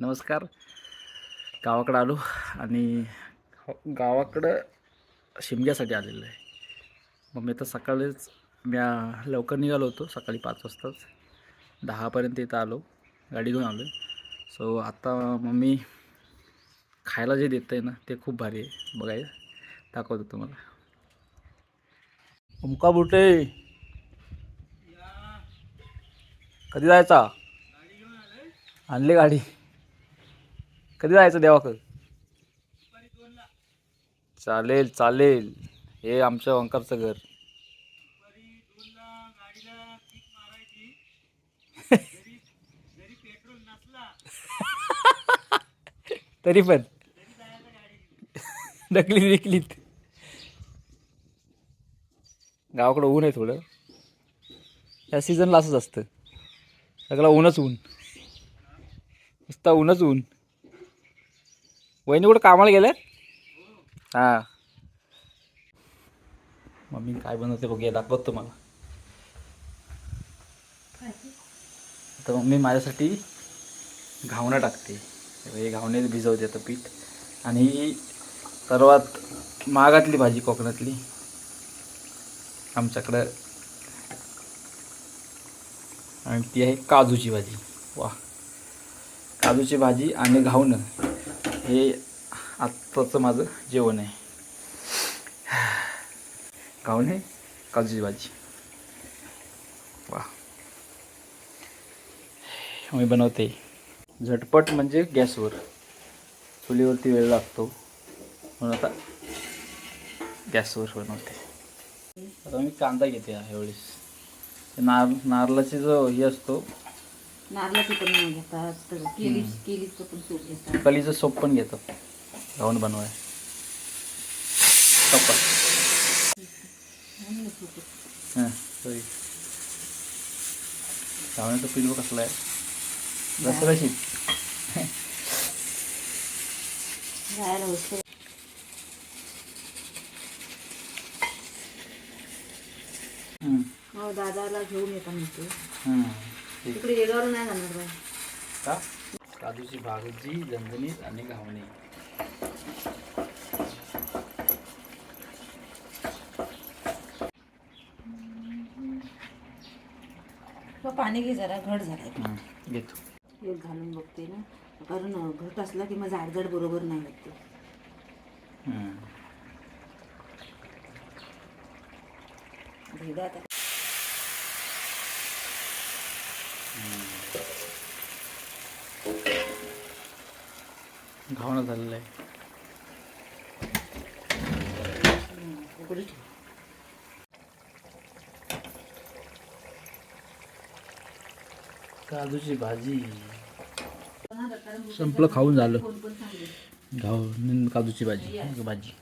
नमस्कार. गावाकडं आलो आणि गावाकडं शिमग्यासाठी आलेलो आहे. मग मी तर सकाळीच मी लवकर निघालो होतो सकाळी पाच वाजताच. दहापर्यंत इथं आलो गाडी घेऊन आलो सो आता मम्मी खायला जे देतं आहे ना ते खूप भारी आहे. बघायला दाखवतो तुम्हाला. उमका बुटे. कधी जायचा? आणली गाडी. कधी जायचं देवाकडं? चालेल चालेल. हे आमच्या ओंकारचं घर. तरी पण. नकली विकलीत. गावाकडं ऊन आहे थोडं. या सीझनला असंच असतं. सगळं ऊनच ऊन. नुसता ऊनच ऊन. वहिनी कुठं कामाला गेल्या हां. मम्मी काय बनवते बघूया दाखवत तुम्हाला. आता मम्मी माझ्यासाठी घावणं टाकते. हे घावणे भिजवते आता पीठ. आणि ही सर्वात महागातली भाजी कोकणातली. आमच्याकडं. आणि ती आहे काजूची भाजी. वा काजूची भाजी आणि घावणं. हे आत्ताचं माझं जेवण आहे. घावणे काजूची भाजी. वा मी बनवते. झटपट म्हणजे गॅसवर. चुलीवरती वेळ लागतो. म्हणून आता गॅसवर बनवते. आता मी कांदा घेते ह्यावेळेस ते नार नारळाची जो हे असतो नारळाची पण घेतात तर केली केलीचं पण सूप घेतात. कलीचं सोप पण घेतात. घाऊन बनवाय. हां घावण्याचं पिलू कसलं आहे? दसऱ्याशीच जायला होतं. हो दादाला घेऊन येता म्हणते. तिकडे वेगावर नाही जाणार बाई. का? काजूची भाजी झणझणीत आणि घावणे. हो, पाणी घे जरा घट झालाय. हम्म. घेतो. एक घालून बघते ना. कारण घट असला की मग जाडजाड बरोबर नाही होत ते. हम्म. भेगा आता. घावणं झालेलं आहे काजूची भाजी. संपलं खाऊन झालं. घाव काजूची भाजी भाजी.